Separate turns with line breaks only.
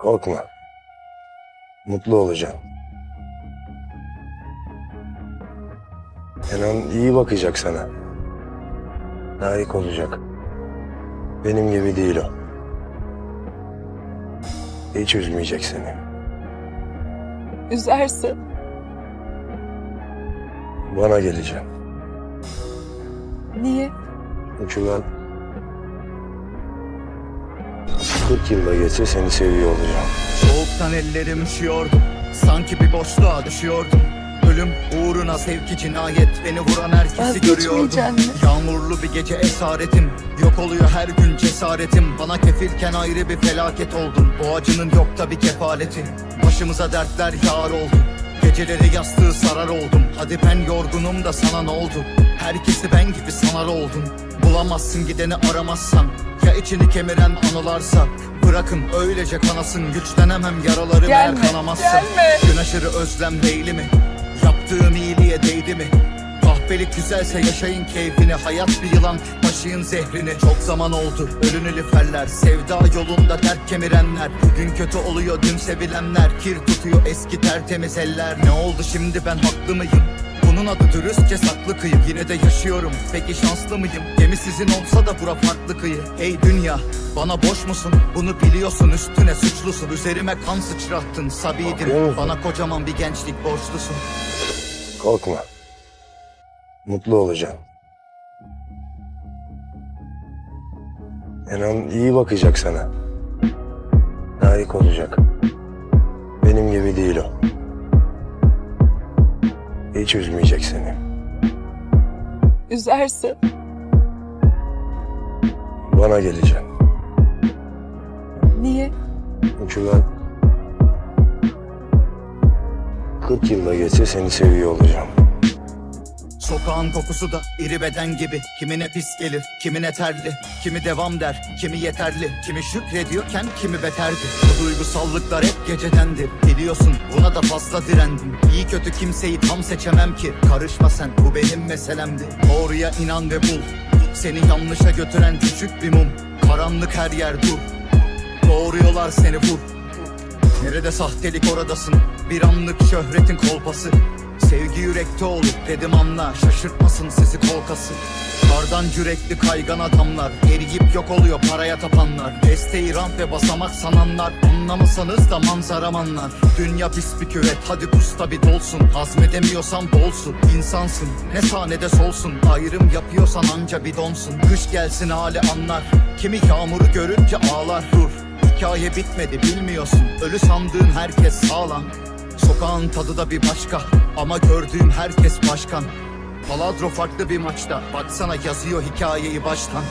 Korkma. Mutlu olacaksın. Kenan iyi bakacak sana. Layık olacak. Benim gibi değil o. Hiç üzmeyecek seni.
Üzersin.
Bana geleceksin.
Niye?
Çünkü ben 40 yılda geçse seni seviyor olacağım.
Soğuktan ellerim üşüyordu Sanki bir boşluğa düşüyordum Ölüm uğruna sevki cinayet Beni vuran herkesi görüyordum? Yağmurlu bir gece esaretim Yok oluyor her gün cesaretim. Bana kefilken ayrı bir felaket oldum Bu acının yok tabi kefaleti. Başımıza dertler yağar oldu Geceleri yastığı sarar oldum. Hadi ben yorgunum da sana ne oldu? Herkesi ben gibi sanar oldum. Bulamazsın gideni aramazsan içini kemiren anılarsa Bırakın öylece kanasın Güçlenemem yaralarım
Gelme,
eğer kanamazsa
gelme.
Gün aşırı özlem değil mi? Yaptığım iyiliğe değdi mi? Kahpelik güzelse yaşayın keyfini Hayat bir yılan taşıyın zehrini Çok zaman oldu ölünü liferler Sevda yolunda dert kemirenler Gün kötü oluyor dün sevilenler Kir tutuyor eski tertemiz eller Ne oldu şimdi ben haklı mıyım? Bunun adı dürüstçe saklı kıyı Yine de yaşıyorum peki şanslı mıyım? Gemi sizin olsa da bura farklı kıyı Ey dünya bana boş musun? Bunu biliyorsun üstüne suçlusun Üzerime kan sıçrattın
musun?
Bana kocaman bir gençlik borçlusun
Korkma. Mutlu olacaksın. Kenan iyi bakacak sana. Layık olacak. Benim gibi değil o. Hiç üzmeyecek seni.
Üzersin.
Bana geleceksin.
Niye?
Çünkü ben 40 yılda geçse seni seviyor olacağım.
Sokağın kokusu da iri beden gibi. Kimine pis gelir, kimine terli. Kimi devam der, kimi yeterli. Kimi şükrediyorken kimi beterdi. Bu duygusallıklar hep gecedendir Biliyorsun buna da fazla direndim. İyi kötü kimseyi tam seçemem ki. Karışma sen bu benim meselemdi. Doğruya inan ve bul. Seni yanlışa götüren küçük bir mum. Karanlık her yer dur. Doğruyorlar seni vur Nerede sahtelik oradasın? Bir anlık şöhretin kolpası Sevgi yürekte olur dedim anla Şaşırtmasın sizi kolkası Kardan yürekli kaygan adamlar Eriyip yok oluyor paraya tapanlar. Desteği ramp ve basamak sananlar Anlamasanız da manzaramanlar. Dünya pis bir küvet hadi kusta bir dolsun. Hazmedemiyorsan bolsun insansın Ne sahnede solsun. Ayrım yapıyorsan anca bir donsun. Kış gelsin hali anlar Kimi yağmuru görünce ağlar. Dur Hikaye bitmedi bilmiyorsun. Ölü sandığın herkes sağlam Sokağın tadı da bir başka. Ama gördüğüm herkes başkan. Paladro farklı bir maçta. Baksana yazıyor hikayeyi baştan